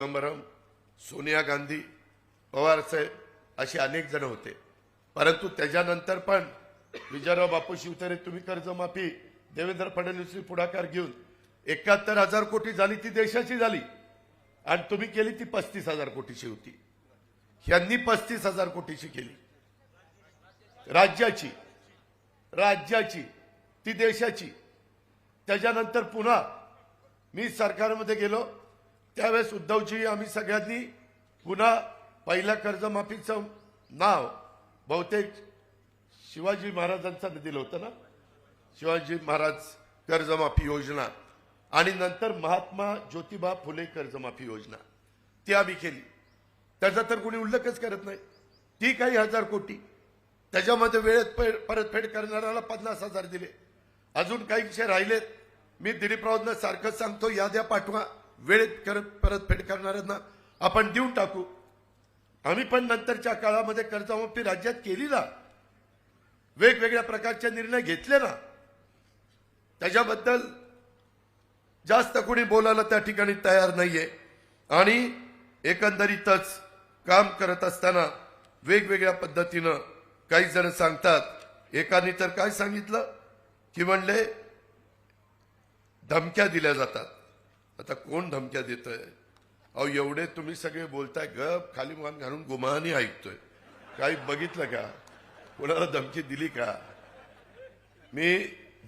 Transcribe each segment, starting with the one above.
चिदंबरम सोनिया गांधी पवार साहेब असे अनेक जण होते. परंतु त्याच्यानंतर पण विजयराव बापू शिवतरे तुम्ही कर्जमाफी देवेंद्र फडणवीसनी पुढाकार घेऊन एकाहत्तर हजार कोटी झाली ती देशाची झाली. आणि तुम्ही केली ती पस्तीस हजार कोटीची होती. यांनी पस्तीस हजार कोटीची केली. राज्याची राज्याची ती देशाची. त्याच्यानंतर पुन्हा मी सरकारमध्ये गेलो. त्यावेळेस उद्धवजी आम्ही सगळ्यांनी पुन्हा पहिल्या कर्जमाफीचं नाव बहुतेक शिवाजी महाराजांचं दिलं होतं ना? शिवाजी महाराज कर्जमाफी योजना आणि नंतर महात्मा ज्योतिबा फुले कर्जमाफी योजना. ती आम्ही केली. त्याचा तर कोणी उल्लेखच करत नाही. ती काही हजार कोटी. त्याच्यामध्ये वेळेत परतफेड करणाऱ्याला पन्नास हजार दिले. अजून काही विषय राहिलेत. मी दिलीपरावांना सारखं सांगतो याद्या पाठवा. वेळेत करत परतफेड करणाऱ्यांना आपण देऊन टाकू. आम्ही पण नंतरच्या काळामध्ये कर्जमाफी राज्यात केली ना वेगवेगळ्या प्रकारचे निर्णय घेतले ना. त्याच्याबद्दल जास्त कोणी बोलायला त्या ठिकाणी तयार नाहीये. आणि एकंदरीतच काम करत असताना वेगवेगळ्या पद्धतीनं काही जण सांगतात एकाने तर काय सांगितलं? की म्हणले धमक्या दिल्या जातात. आता कोण धमक्या देत अहो एवढे तुम्ही सगळे बोलताय गप खाली मान घालून गुमानी ऐकतोय. काही बघितलं का? कोणाला धमकी दिली का? मी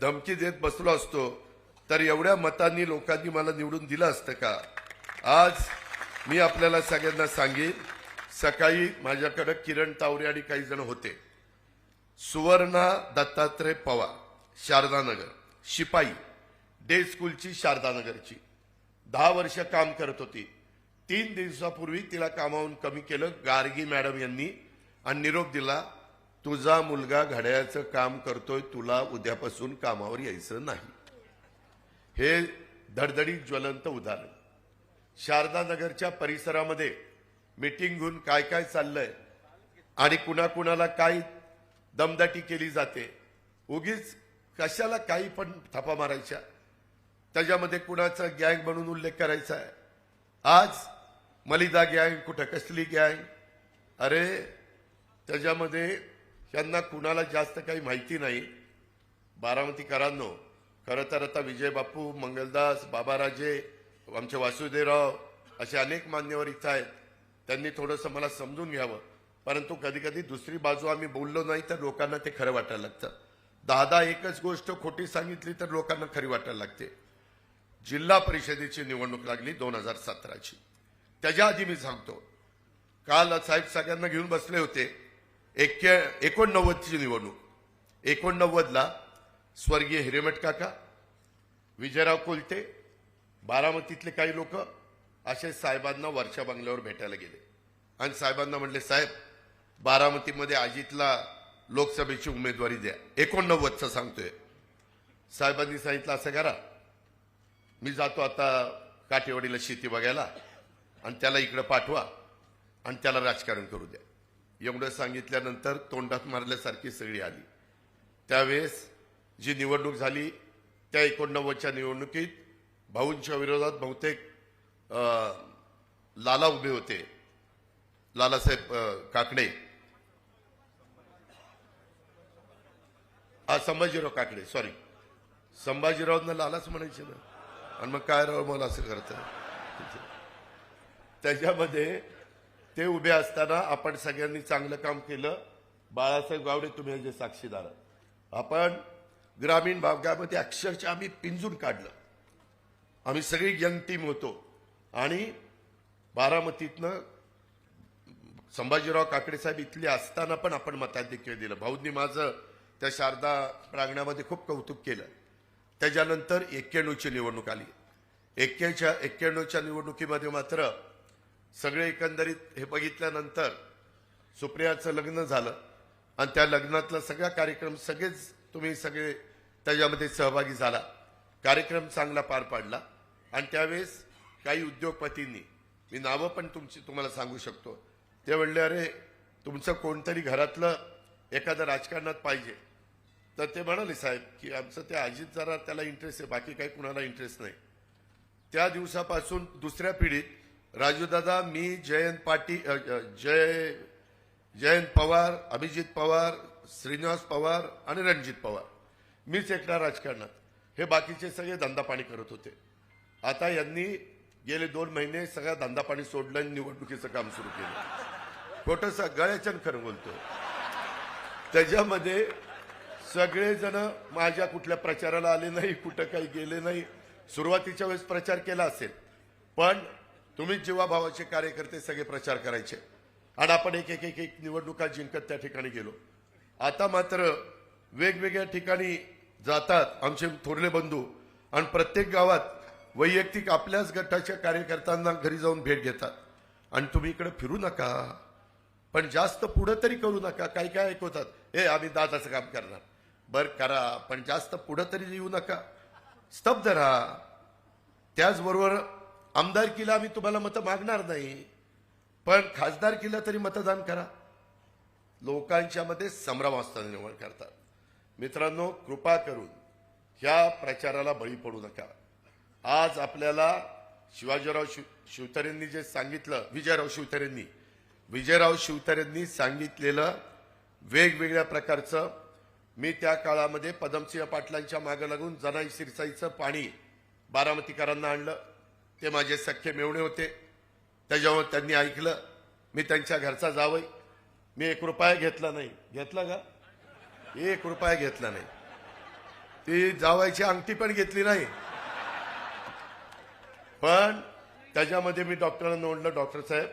धमकी देत बसलो असतो तर एवढ्या मतांनी लोकांनी मला निवडून दिलं असतं का? आज मी आपल्याला सगळ्यांना सांगेन सकाळी माझ्याकडे किरण तावरे आणि काही जण होते. सुवर्णा दत्तात्रय पवार शारदानगर शिपाई डे स्कूलची शारदानगरची. दहा वर्ष काम करत होती. तीन दिवसापूर्वी तिला कामावून कमी केलं गार्गी मॅडम यांनी. आणि निरोप दिला तुझा मुलगा घड्याळाचं काम करतोय तुला उद्यापासून कामावर यायचं नाही. हे धडधडीत ज्वलंत उदाहरण. शारदानगरच्या परिसरामध्ये मिटिंग घेऊन काय काय चाललंय आणि कुणाकुणाला काय दमदाटी केली जाते उगीच कशाला काही पण थापा मारायच्या. त्याच्यामध्ये कुणाचा गँग म्हणून उल्लेख करायचा आहे? आज मलिदा गँग कुठं कसली गँग? अरे त्याच्यामध्ये त्यांना कुणाला जास्त काही माहिती नाही. बारामतीकरांनो खरं तर आता विजय बापू मंगलदास बाबाराजे आमचे वासुदेवराव असे अनेक मान्यवर इथं आहेत. त्यांनी थोडंसं मला समजून घ्यावं. परंतु कधी कधी दुसरी बाजू आम्ही बोललो नाही तर लोकांना ते खरं वाटायला लागतं. दहा दहा एकच गोष्ट खोटी सांगितली तर लोकांना खरी वाटायला लागते. जिल्हा परिषदेची निवडणूक लागली दोन हजार सतराची. त्याच्या आधी मी सांगतो. काल साहेब सगळ्यांना घेऊन बसले होते. एक्क्या एकोणनव्वदची निवडणूक. एकोणनव्वदला स्वर्गीय हिरेमठ काका विजयराव कोलते बारामतीतले काही लोक असे साहेबांना वर्षा बंगल्यावर भेटायला गेले. आणि साहेबांना म्हणले साहेब बारामतीमध्ये अजितला लोकसभेची उमेदवारी द्या. एकोणनव्वदचं सांगतोय. साहेबांनी सांगितलं असं करा. मी जातो आता काठेवाडीला शेती बघायला आणि त्याला इकडं पाठवा आणि त्याला राजकारण करू द्या. एवढं सांगितल्यानंतर तोंडात मारल्यासारखी सगळी आली. त्यावेळेस जी निवडणूक झाली त्या एकोणनव्वदच्या निवडणुकीत भाऊंच्या विरोधात बहुतेक लाला उभे होते. लालासाहेब काकडे. हा संभाजीराव काकडे सॉरी संभाजीरावांना लालाच म्हणायचे ना. आणि मग काय राव मला असं करत त्याच्यामध्ये ते उभे असताना आपण सगळ्यांनी चांगलं काम केलं. बाळासाहेब गावडे तुम्ही जे साक्षीदार आपण ग्रामीण भागामध्ये अक्षरशः आम्ही पिंजून काढलं. आम्ही सगळी यंग टीम होतो. आणि बारामतीतनं संभाजीराव काकडे साहेब इथले असताना पण आपण मताधिक्य दिलं. भाऊंनी माझं त्या शारदा प्रांगणामध्ये खूप कौतुक केलं. त्याच्यानंतर एक्क्याण्णवची निवडणूक आली. एक्क्याच्या एक्क्याण्णवच्या निवडणुकीमध्ये मात्र सगळे एकंदरीत हे बघितल्यानंतर सुप्रियाचं लग्न झालं. आणि त्या लग्नातला सगळा कार्यक्रम सगळेच तुम्ही सगळे त्याच्यामध्ये सहभागी झाला. कार्यक्रम चांगला पार पाडला. आणि त्यावेळेस काही उद्योगपतींनी मी नावं पण तुमची तुम्हाला सांगू शकतो. ते म्हणले अरे तुमचं कोणतरी घरातलं एखादं राजकारणात पाहिजे. तर ते म्हणाले साहेब की आमचं ते अजित जरा त्याला इंटरेस्ट आहे बाकी काही कुणाला इंटरेस्ट नाही. त्या दिवसापासून दुसऱ्या पिढीत राजूदादा मी जयंत पाटील जय जयंत पवार अभिजित पवार श्रीनिवास पवार आणि रणजित पवार. मीच एकटा राजकारणात. हे बाकीचे सगळे धंदा पाणी करत होते. आता यांनी गेले दोन महिने सगळा धंदा पाणी सोडलं आणि निवडणुकीचं काम सुरू केलं. खोटं सगळ्याच्या खरं बोलतो त्याच्यामध्ये सगळेजण माझ्या कुठल्या प्रचाराला आले नाही कुठं काही गेले नाही. सुरुवातीच्या वेळेस प्रचार केला असेल पण तुम्ही जीवाभावाचे कार्यकर्ते सगळे प्रचार करायचे. आणि आपण एक एक एक एक निवडणुका जिंकत त्या ठिकाणी गेलो. आता मात्र वेगवेगळ्या ठिकाणी जातात आमचे थोरले बंधू आणि प्रत्येक गावात वैयक्तिक आपल्याच गटाच्या कार्यकर्त्यांना घरी जाऊन भेट घेतात. आणि तुम्ही इकडे फिरू नका पण जास्त पुढं तरी करू नका काही काय ऐकवतात हे आम्ही दादाचं काम करणार. बर करा पण जास्त पुढं तरी येऊ नका. स्तब्ध राहा. त्याचबरोबर आमदारकीला आम्ही तुम्हाला मतं मागणार नाही पण खासदारकीला तरी मतदान करा. लोकांच्या मध्ये संभ्रम असताना निवड करतात. मित्रांनो कृपा करून ह्या प्रचाराला बळी पडू नका. आज आपल्याला शिवाजीराव शिव शिवतरेंनी जे सांगितलं विजयराव शिवतरेंनी विजयराव शिवतरेंनी सांगितलेलं वेगवेगळ्या प्रकारचं मी त्या काळामध्ये पदमसिंह पाटलांच्या मागे लागून जनाई सिरसाईचं पाणी बारामतीकरांना आणलं. ते माझे सख्खे मेवणे होते. त्याच्यावर त्यांनी ऐकलं. मी त्यांच्या घरचा जावई. मी एक रुपया घेतला नाही. घेतला का? एक रुपया घेतला नाही. ती जावायची अंगठी पण घेतली नाही. पण त्याच्यामध्ये मी डॉक्टरांना नोंदलं. डॉक्टर साहेब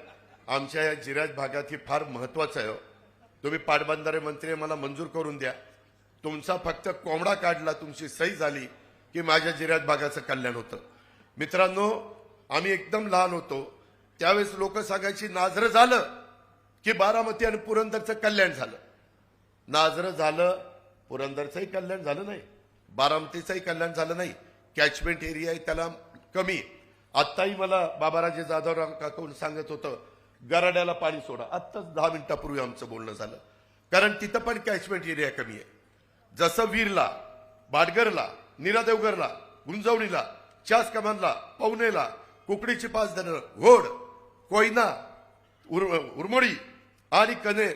आमच्या या जिराज भागात ही फार महत्वाचं आहे हो. तुम्ही पाटबंधारे मंत्री मला मंजूर करून द्या. तुमचा फक्त कोंबडा काढला तुमची सही झाली की माझ्या जिऱ्यात भागाचं कल्याण होतं. मित्रांनो आम्ही एकदम लहान होतो. त्यावेळेस लोक सांगायची नाजरं झालं की बारामती आणि पुरंदरचं कल्याण झालं. नाजरं झालं पुरंदरचंही कल्याण झालं नाही. बारामतीचंही कल्याण झालं नाही. कॅचमेंट एरिया आहे त्याला कमी. आत्ताही मला बाबाराजे जाधवराम काकून सांगत होतं गराड्याला पाणी सोडा. आत्ताच दहा मिनिटापूर्वी आमचं बोलणं झालं. कारण तिथं पण कॅचमेंट एरिया कमी आहे. जसं वीरला बाडगरला निरादेवगरला गुंजवणीला चास कमानला पवनेला कुकडीची पाच धरणं घोड कोयना उर उरमोडी आणि कने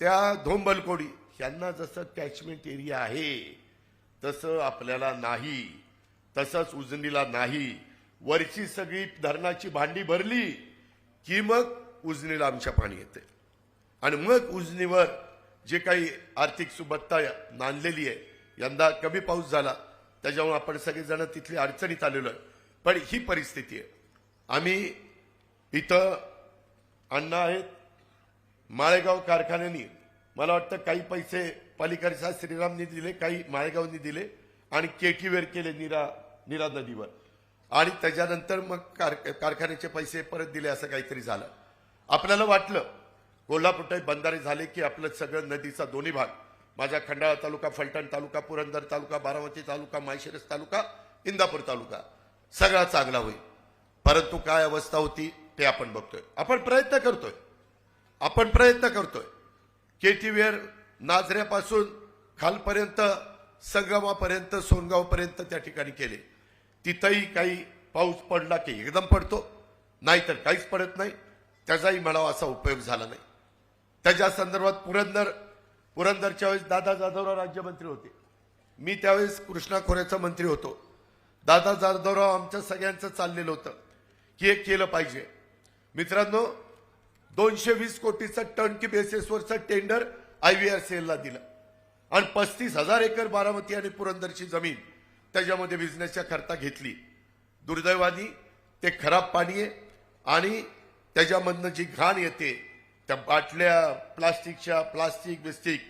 त्या धोंबलकोडी. यांना जसं कॅचमेंट एरिया आहे तसं आपल्याला नाही. तसंच उजनीला नाही. वरची सगळी धरणाची भांडी भरली की मग उजनीला आमच्या पाणी येते. आणि मग उजनीवर जे काही आर्थिक सुबत्ता नांदलेली आहे यंदा कमी पाऊस झाला त्याच्यामुळे आपण सगळेजण तिथली अडचणीत आलेलो आहे. पण ही परिस्थिती आहे. आम्ही इथं अण्णा आहेत माळेगाव कारखान्यानी मला वाटतं काही पैसे पलीकडच्या श्रीरामनी दिले काही माळेगावनी दिले आणि केटीवेर केले निरा निरा नदीवर. आणि त्याच्यानंतर मग कार कारखान्याचे पैसे परत दिले असं काहीतरी झालं. आपल्याला वाटलं कोल्हापूर बंधारे झाले की आपलं सगळं नदीचा दोन्ही भाग. माझा खंडाळा तालुका फलटण तालुका पुरंदर तालुका बारामती तालुका माळशिरस तालुका इंदापूर तालुका. सगळा चांगला होईल. परंतु काय अवस्था होती ते आपण बघतोय. आपण प्रयत्न करतोय. आपण प्रयत्न करतोय. केटीवेर नाझऱ्यापासून खालपर्यंत संगमापर्यंत सोनगावपर्यंत त्या ठिकाणी केले. तिथंही काही पाऊस पडला की एकदम पडतो. नाहीतर काहीच पडत नाही. त्याचाही म्हणावा असा उपयोग झाला नाही. त्याच्या संदर्भात पुरंदर पुरंदरच्या वेळेस दादा जाधवराव राज्यमंत्री होते. मी त्यावेळेस कृष्णा खोऱ्याचा मंत्री होतो. दादा जाधवराव आमच्या सगळ्यांचं चाललेलं होतं. की हे केलं पाहिजे. मित्रांनो दोनशे वीस कोटीचं turnkey बेसिसवरचं tender I V R C एलला दिलं. आणि पस्तीस हजार एकर बारामती आणि पुरंदरची जमीन त्याच्यामध्ये बिझनेसच्या करता घेतली. दुर्दैवानी ते खराब पाणी आहे आणि त्याच्यामधनं जी घाण येते त्या बाटल्या प्लास्टिकच्या प्लास्टिक बिस्टिक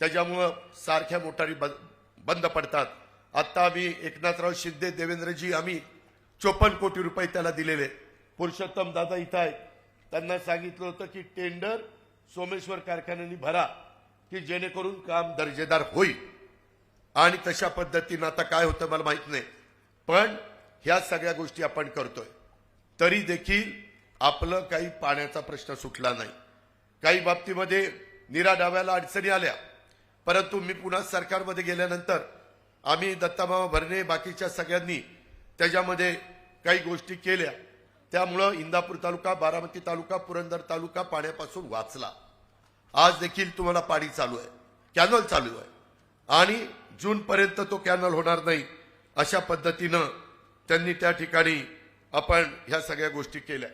त्याच्यामुळं सारख्या मोटारी बंद बंद पडतात. आत्ता आम्ही एकनाथराव शिंदे देवेंद्रजी आम्ही चोपन्न कोटी रुपये त्याला दिलेले. पुरुषोत्तम दादा इथं आहेत. त्यांना सांगितलं होतं की टेंडर सोमेश्वर कारखान्यांनी भरा की जेणेकरून काम दर्जेदार होईल. आणि तशा पद्धतीनं आता काय होतं मला माहीत नाही. पण ह्या सगळ्या गोष्टी आपण करतोय. तरी देखील आपलं काही पाण्याचा प्रश्न सुटला नाही. काही बाबतीमध्ये निरा डाव्याला अडचणी आल्या. परंतु मी पुन्हा सरकारमध्ये गेल्यानंतर आम्ही दत्तामामा भरणे बाकीच्या सगळ्यांनी त्याच्यामध्ये काही गोष्टी केल्या. त्यामुळं इंदापूर तालुका बारामती तालुका पुरंदर तालुका पाण्यापासून वाचला. आज देखील तुम्हाला पाणी चालू आहे. कॅनल चालू आहे. आणि जूनपर्यंत तो कॅनल होणार नाही अशा पद्धतीनं त्यांनी त्या ठिकाणी आपण ह्या सगळ्या गोष्टी केल्या.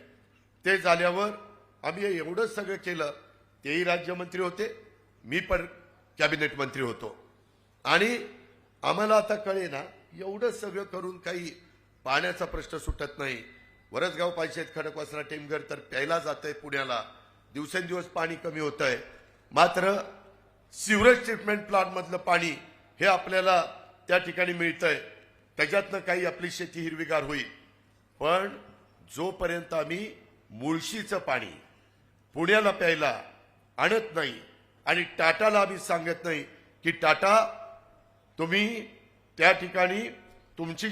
ते झाल्यावर आम्ही हे एवढं सगळं केलं तेही राज्यमंत्री होते मी पण कॅबिनेट मंत्री होतो. आणि आम्हाला आता कळे ना एवढं सगळं करून काही पाण्याचा प्रश्न सुटत नाही. वरसगाव पंचायत खडकवासला टेमघर तर प्यायला जात आहे पुण्याला. दिवसेंदिवस पाणी कमी होत आहे मात्र सिवरेज ट्रीटमेंट प्लांटमधलं पाणी हे आपल्याला त्या ठिकाणी मिळतंय. त्याच्यातनं काही आपली शेती हिरवीगार होईल. पण जोपर्यंत आम्ही मुळशीचं पाणी पुण्याला प्यायला आणत नाही. आणि टाटाला आम्ही सांगत नाही की टाटा तुम्ही त्या ठिकाणी तुमची